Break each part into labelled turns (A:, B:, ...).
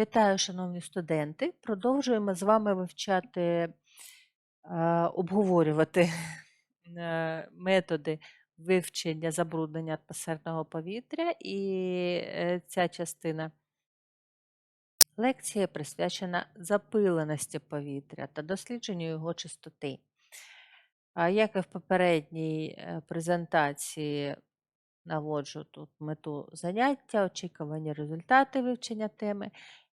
A: Вітаю, шановні студенти. Продовжуємо з вами вивчати, е, обговорювати е, методи вивчення забруднення атмосферного повітря, і е, ця частина лекції присвячена запиленості повітря та дослідженню його чистоти. Як і в попередній презентації, наводжу тут мету заняття, очікувані результати вивчення теми.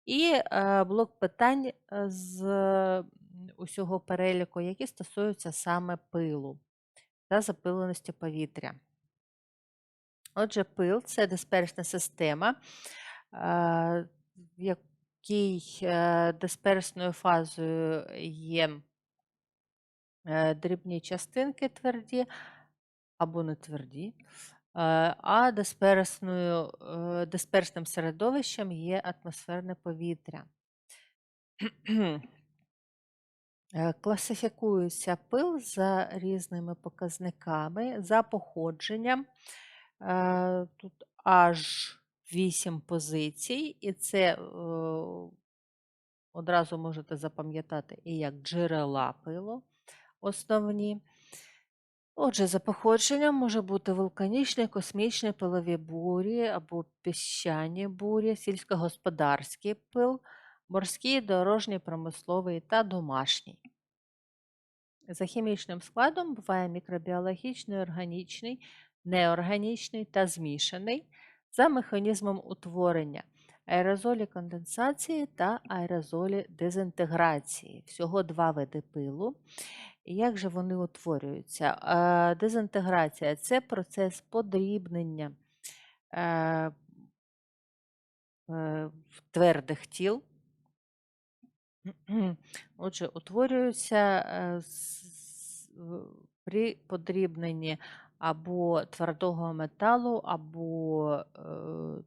A: І е, блок питань е, з усього переліку, які стосуються саме пилу та запиленості повітря. Отже, пил це дисперсна система, е, в якій дисперсною фазою є дрібні частинки тверді або не тверді, а дисперсною, е, дисперсним середовищем є атмосферне повітря. Е, Класифікується пил за різними показниками, за походженням. Е, Тут аж 8 позицій, і це е, одразу можете запам'ятати і як джерела пилу основні. Отже, за походженням може бути вулканічні, космічні пилові бурі або піщані бурі, сільськогосподарський пил, морський, дорожній, промисловий та домашній. За хімічним складом буває мікробіологічний, органічний, неорганічний та змішаний за механізмом утворення аерозолі конденсації та аерозолі дезінтеграції. Всього два види пилу. І як же вони утворюються? Е, Дезінтеграція це процес подрібнення е, е, твердих тіл. Отже, утворюються при подрібненні або твердого металу, або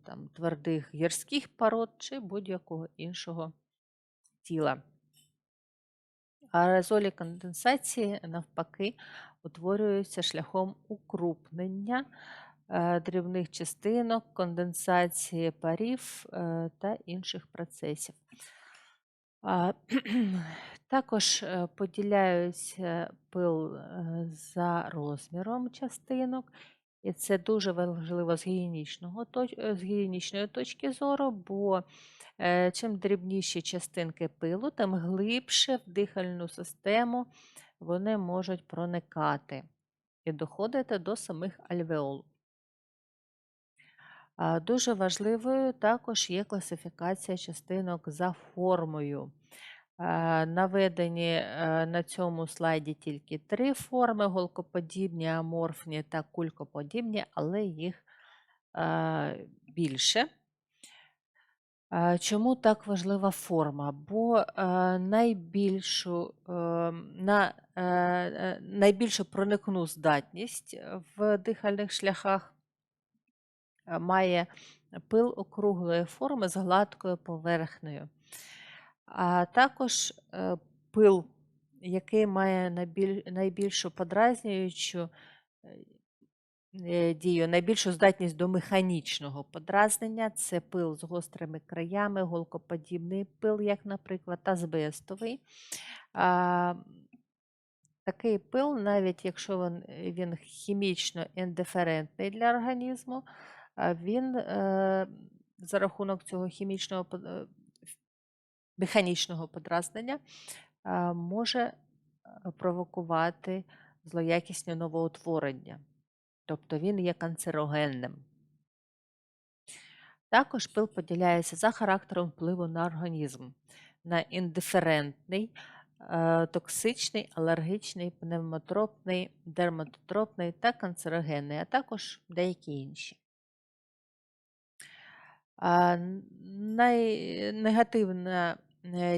A: там, твердих гірських пород, чи будь-якого іншого тіла. Аерозолі конденсації, навпаки, утворюються шляхом укрупнення е, дрібних частинок, конденсації парів е, та інших процесів. Також е, поділяються пил за розміром частинок, і це дуже важливо з гігієнічного е, з гігієнічної точки зору, бо е, чим дрібніші частинки пилу, тим глибше в дихальну систему вони можуть проникати і доходити до самих альвеол. Дуже важливою також є класифікація частинок за формою. Наведені е, на цьому слайді тільки три форми: голкоподібні, аморфні та кулькоподібні, але їх е, більше. Чому так важлива форма? Бо е, найбільшу, на, найбільшу проникну здатність в дихальних шляхах має пил округлої форми з гладкою поверхнею. А також е, пил, який має найбільшу подразнюючу е, е, дію, найбільшу здатність до механічного подразнення це пил з гострими краями, голкоподібний пил, як, наприклад, азбестовий. Такий пил, навіть якщо він, він хімічно індиферентний для організму, він за рахунок цього хімічного механічного подразнення е, може е, провокувати злоякісне новоутворення. Тобто він є канцерогенним. Також пил поділяється за характером впливу на організм, на індиферентний, е, токсичний, алергічний, пневмотропний, дерматотропний та канцерогенний, а також деякі інші. Найнегативна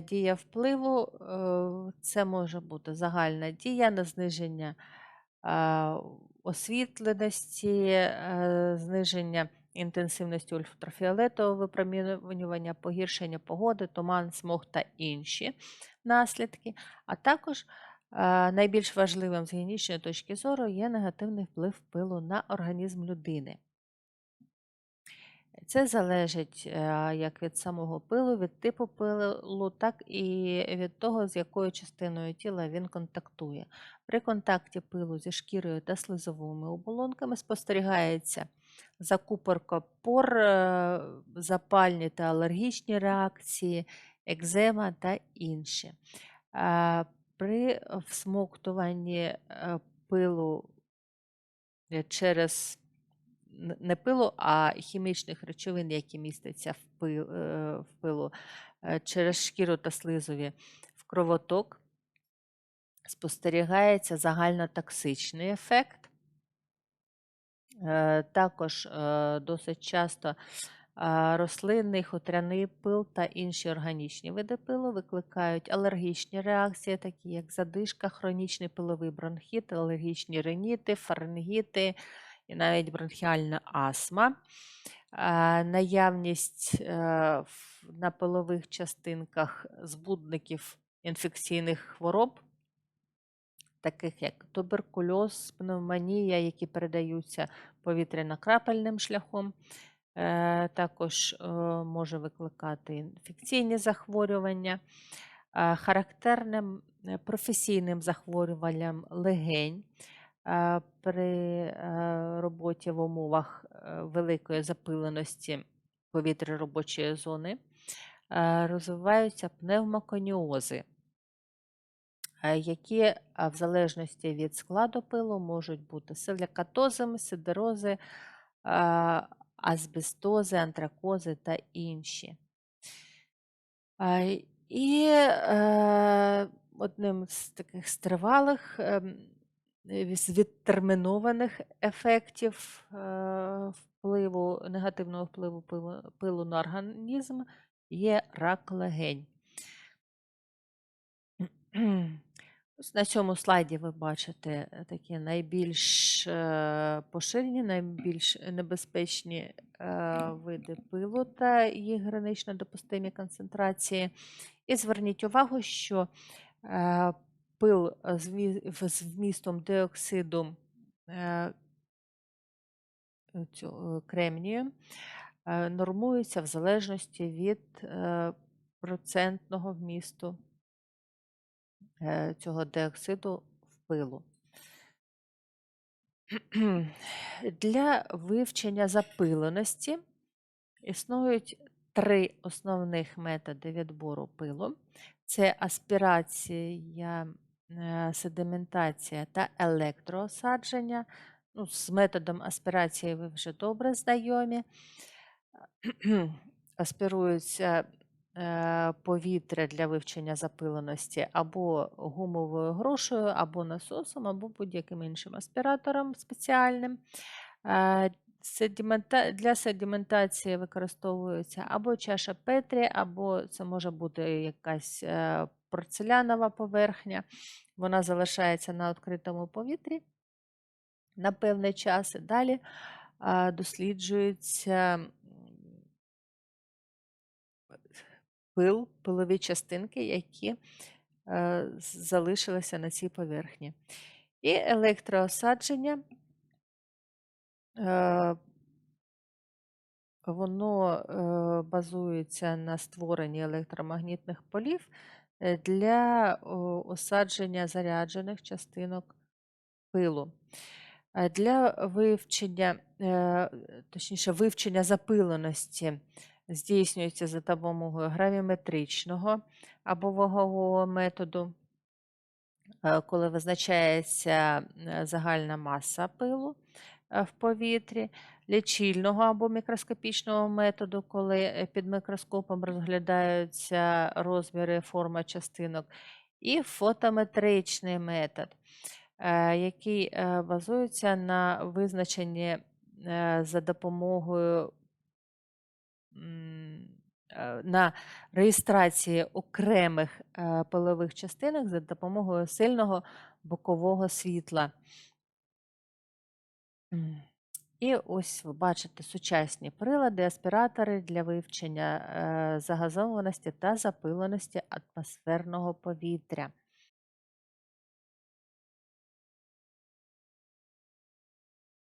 A: дія впливу е, це може бути загальна дія на зниження освітленості, е, зниження інтенсивності ультрафіолетового випромінювання, погіршення погоди, туман, смог та інші наслідки. А також е, найбільш важливим з гігієнічної точки зору є негативний вплив пилу на організм людини. Це залежить е, як від самого пилу, від типу пилу, так і від того, з якою частиною тіла він контактує. При контакті пилу зі шкірою та слизовими оболонками спостерігається закупорка пор, е, запальні та алергічні реакції, екзема та інші. Е, При всмоктуванні пилу через не пилу, а хімічних речовин, які містяться в е, пилу е, через шкіру та слизові в кровоток, спостерігається загальнотоксичний ефект. Е, Також досить часто рослинний, хутряний пил та інші органічні види пилу викликають алергічні реакції, такі як задишка, хронічний пиловий бронхіт, алергічні риніти, фарингіти і навіть бронхіальна астма. Наявність е, на пилових частинках збудників інфекційних хвороб таких як туберкульоз, пневмонія, які передаються повітряно-крапельним шляхом. Е, Також е, може викликати інфекційні захворювання. Е, Характерним професійним захворюванням легень при е, роботі в умовах е, великої запиленості повітря робочої зони е, розвиваються пневмоконіози е, які в залежності від складу пилу можуть бути силікатозами, сидерози, азбестози, антракози та інші. І е, одним з таких стривалих ем, е, з відтермінованих ефектів е, впливу, негативного впливу пилу, на організм є рак легень. На цьому слайді ви бачите е, такі найбільш е, поширені, найбільш небезпечні е, види пилу та їх гранично допустимі концентрації. І зверніть увагу, що е, пил з вмістом диоксиду е, цього кремнію нормується в залежності від е, процентного вмісту е, цього диоксиду в пилу. Для вивчення запиленості існують три основних методи відбору пилу: це аспірація, е, sedimентація та електроосадження. Ну, з методом аспірації ви вже добре знайомі. Аспірується е, повітря для вивчення запиленості або гумовою грушею, або насосом, або будь-яким іншим аспіратором спеціальним. Е, Для sedimентації використовується або чаша Петрі, або це може бути якась порцелянова поверхня. Вона залишається на відкритому повітрі на певний час. І далі досліджується пил, пилові частинки, які е, залишилися на цій поверхні. І електроосадження. е, Воно е, базується на створенні електромагнітних полів е, для осадження заряджених частинок пилу. Е, Для вивчення, е, точніше, вивчення запиленості здійснюється за допомогою гравіметричного або вагового методу, е, коли визначається е, загальна маса пилу в повітрі, лічильного або мікроскопічного методу, коли е, під мікроскопом розглядаються розміри, форма частинок, і фотометричний метод, е, який е, базується на визначенні е, за допомогою е, на реєстрації окремих е, пилових частинок за допомогою сильного бокового світла. І ось ви бачите сучасні прилади, аспіратори для вивчення е, загазованості та запиленості атмосферного повітря.